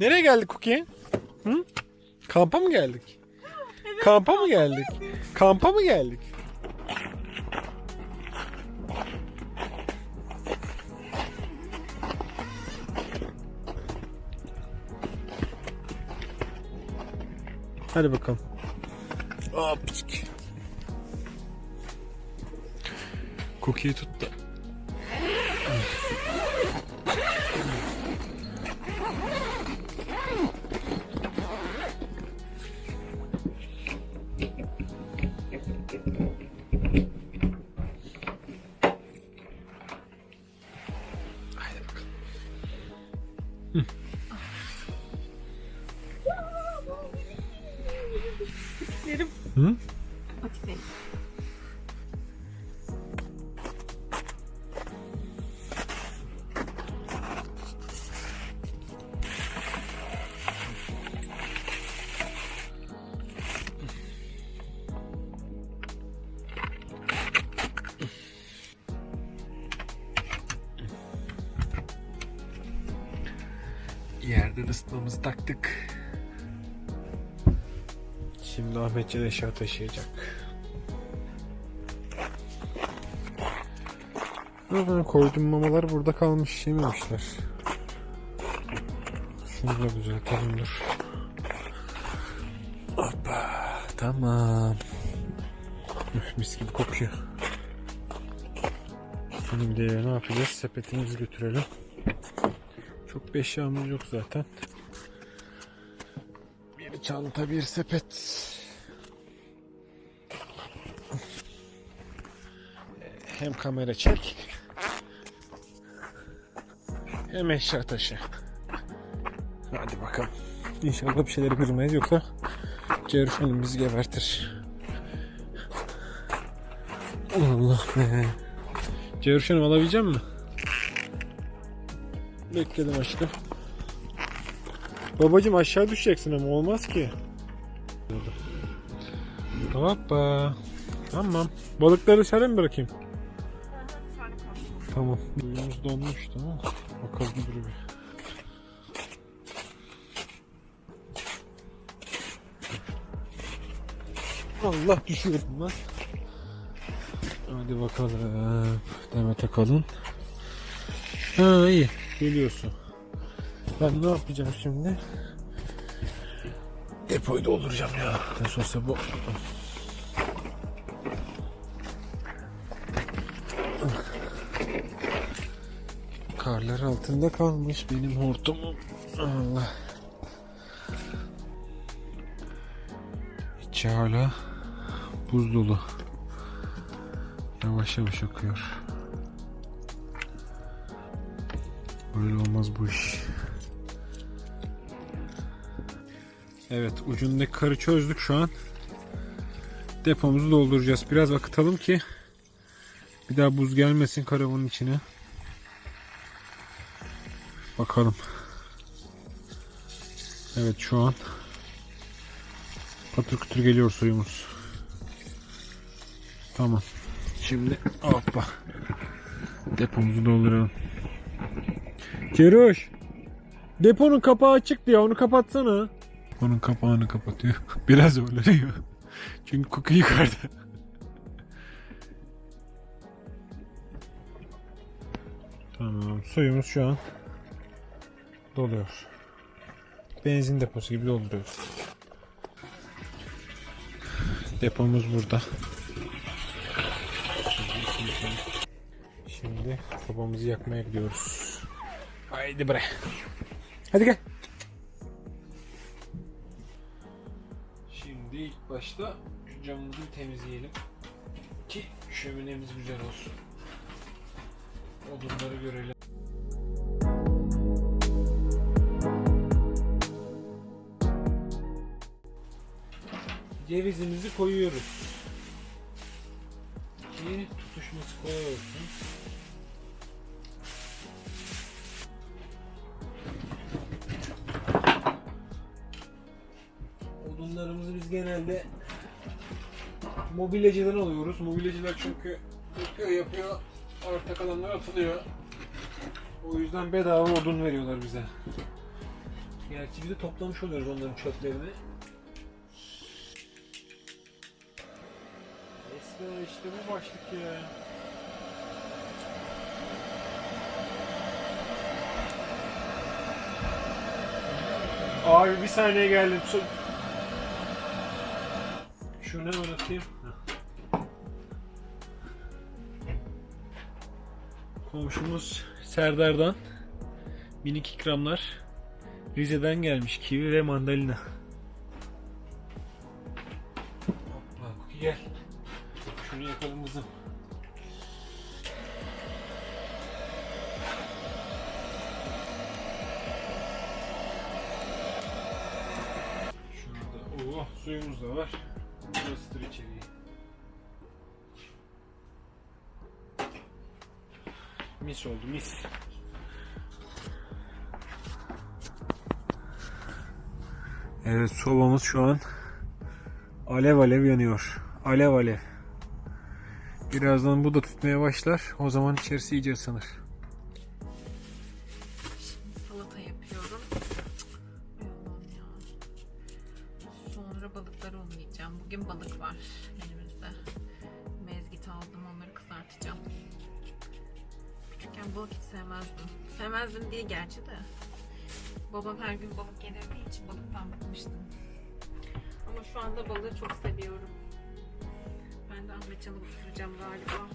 Nereye geldik Cookie? Hı? Kampa mı geldik? Kampa mı geldik? Kampa mı geldik? Hadi bakalım. Hopçik. Cookie'yi tut da. Isıtmamızı taktık. Şimdi Ahmetcan eşya taşıyacak. Ben koyduğum mamalar burada kalmış yememişler. Şunu da düzeltelim dur. Hoppa tamam. Üf, mis gibi kokuyor. Şimdi ne yapacağız? Sepetimizi götürelim. Bir eşyamız yok zaten. Bir çanta, bir sepet. Hem kamera çek. Hem eşya taşı. Hadi bakalım. İnşallah bir şeyleri kırmayız yoksa Ceruş Hanım bizi gebertir. Allah be. Hanım alabilecek mi? Bekledim aşkım. Babacım aşağı düşeceksin ama olmaz ki. Hoppa. Tamam. Balıkları dışarı mı bırakayım? Tamam. Suyumuz donmuş tamam. Bakalım dur bir. Allah düşüyordum lan. Hadi bakalım. Demet kalın. Ha iyi. Geliyorsun. Ben ne yapacağım şimdi? Depoyu dolduracağım ya. Nasıl olsa bu. Karlar altında kalmış benim hortumum. Allah. İçi hala buz dolu. Yavaş yavaş akıyor. Böyle olmaz bu iş. Evet ucundaki karı çözdük şu an. Depomuzu dolduracağız. Biraz akıtalım ki bir daha buz gelmesin karavanın içine. Bakalım. Evet şu an patır kütür geliyor suyumuz. Tamam. Şimdi hoppa. Depomuzu dolduralım. Keruş. Deponun kapağı açık diye onu kapatsana. Onun kapağını kapatıyor. Biraz zorlanıyor. Çünkü koku yukarıda. Tamam. Suyumuz şu an doluyor. Benzin deposu gibi dolduruyoruz. Depomuz burada. Şimdi sobamızı yakmaya gidiyoruz. Haydi bre. Hadi gel. Şimdi ilk başta camımızı temizleyelim. Ki şöminemiz güzel olsun. Odunları görelim. Cevizimizi koyuyoruz. Ki tutuşması kolay olsun. Genelde mobilyacıdan alıyoruz. Mobilyacılar çünkü yapıyor yapıyor arta kalanlar atılıyor. O yüzden bedava odun veriyorlar bize. Gerçi biz de toplamış oluyoruz onların çöplerini. Esra işte bu başlık ya. Abi bir saniye geldim. Su- Şunu hemen atayım. Komşumuz Serdar'dan minik ikramlar. Rize'den gelmiş kivi ve mandalina. Hoppa Kuki gel. Şunu yapalım kızım. Şurada oh suyumuz da var. Burasıdır içeriği. Mis oldu mis. Evet sobamız şu an alev alev yanıyor. Alev alev. Birazdan bu da tutmaya başlar. O zaman içerisi iyice ısınır. Salata yapıyorum. Bugün balık var elimizde. Mezgit aldım onları kızartacağım. Küçükken balık hiç sevmezdim. Sevmezdim diye gerçi de. Babam her gün balık yedirdiği için balıktan bıkmıştım. Ama şu anda balığı çok seviyorum. Ben de Ahmetcan'ı ısıracağım galiba.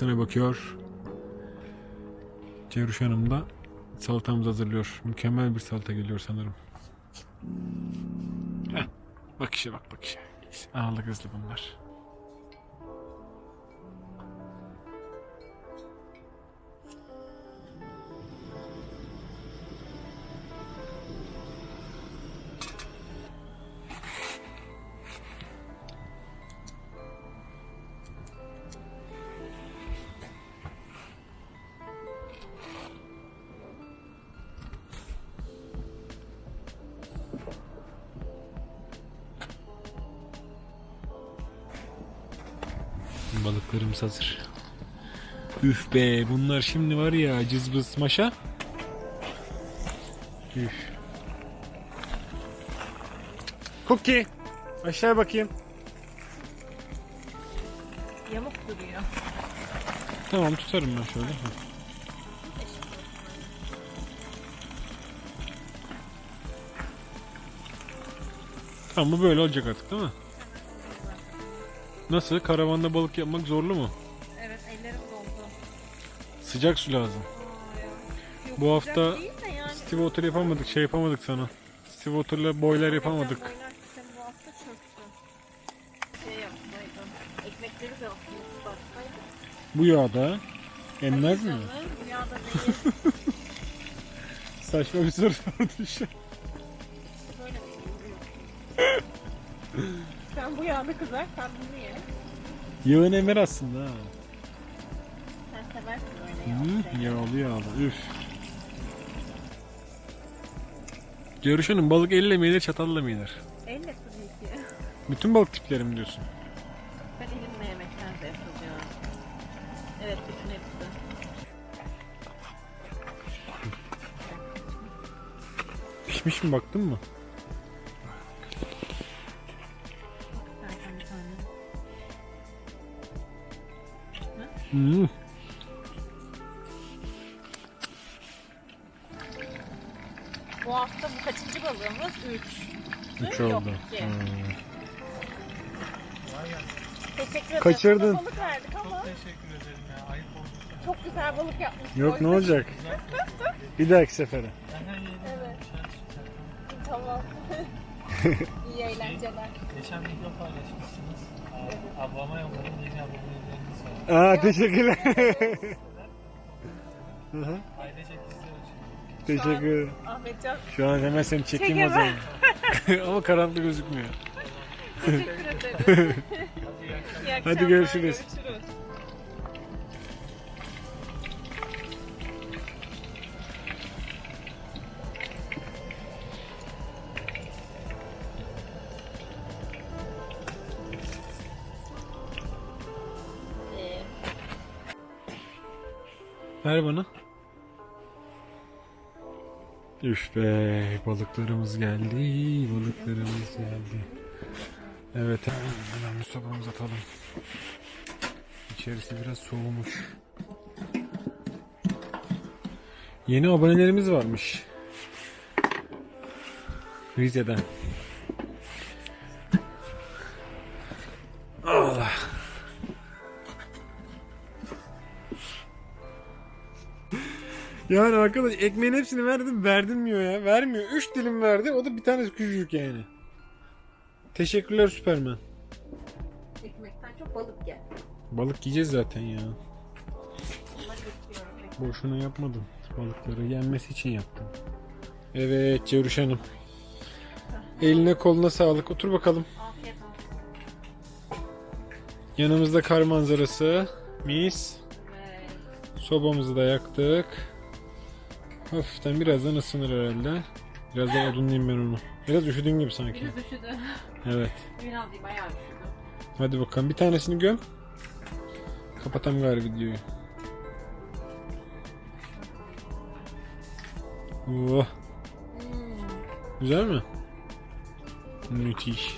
Babasına bakıyor. Ceruş Hanım da salatamızı hazırlıyor. Mükemmel bir salata geliyor sanırım. Heh, bak işe bak bak işe. Analı kızlı bunlar. Balıklarımız hazır. Üf be bunlar şimdi var ya cızbız maşa. Üf. Cookie. Aşağı bakayım. Yamuk duruyor. Tamam tutarım ben şöyle. Tamam bu böyle olacak artık değil mi? Nasıl? Karavanda balık yapmak zorlu mu? Evet ellerim doldu. Sıcak su lazım. Yok, Bu hafta yani. Steve Otter yapamadık, şey yapamadık sana. Steve Otter'la boiler yapamadık. Boylar bu hafta çöktü. Şey yapsaydım. Ekmekleri de ıslatsaydım. Bu yağda emmez mi? Dünyada değil. Saçma bir soru sordu şu. Böyle mi? Sen bu yağda kızar, sen bunu ye. Yağın emer aslında ha. Sen seversin böyle yağ. Hı, yağlı yağlı. Üf. Görüşenin balık elle mi yenir, çatalla mı yenir? Elle tabii ki. Bütün balık tipleri mi diyorsun? Ben elimle yemekten de yapacağım. Evet, bütün hepsi. Pişmiş mi baktın mı? Hı. Bu hafta bu kaçıncı balığımız? 3. Üç Yok, oldu. iki. Hı. Teşekkür ederim. Kaçırdın. Balık verdik ama Teşekkür ederim ya. Ayıp oldu. çok güzel balık yapmış. Yok ne olacak? Bir dahaki sefere. Ben her yerden Evet. Tamam. İyi eğlenceler. Geçen video paylaşmışsınız. Aa, Ablama yolladım. Yeni sağlık. Aa teşekkürler. Hı hı. Teşekkür ederim. Ahmetcan Şu an hemen seni çekeyim o Çekemem. zaman. Ama karanlık gözükmüyor. teşekkür ederim. Hadi iyi akşamlar, görüşürüz. görüşürüz. Ver bana. Üf be balıklarımız geldi. Balıklarımız geldi. Evet hemen bir sobamızı atalım. İçerisi biraz soğumuş. Yeni abonelerimiz varmış. Rize'den. Yani arkadaş ekmeğin hepsini verdim verdirmiyor ya. Vermiyor. 3 dilim verdi. O da bir tanesi küçücük yani. Teşekkürler Süpermen. Ekmekten çok balık geldi. Balık yiyeceğiz zaten ya. Boşuna yapmadım. Balıkları yenmesi için yaptım. Evet Cevriş Hanım. Eline koluna sağlık. Otur bakalım. Afiyet olsun. Yanımızda kar manzarası. Mis. Sobamızı da yaktık. Hafiften birazdan ısınır herhalde. Biraz daha odunlayayım ben onu. Biraz üşüdün gibi sanki. biraz üşüdü. Evet. Biraz değil bayağı üşüdü. Hadi bakalım bir tanesini göm. Kapatalım galiba videoyu. Oh. Hmm. Güzel mi? Müthiş.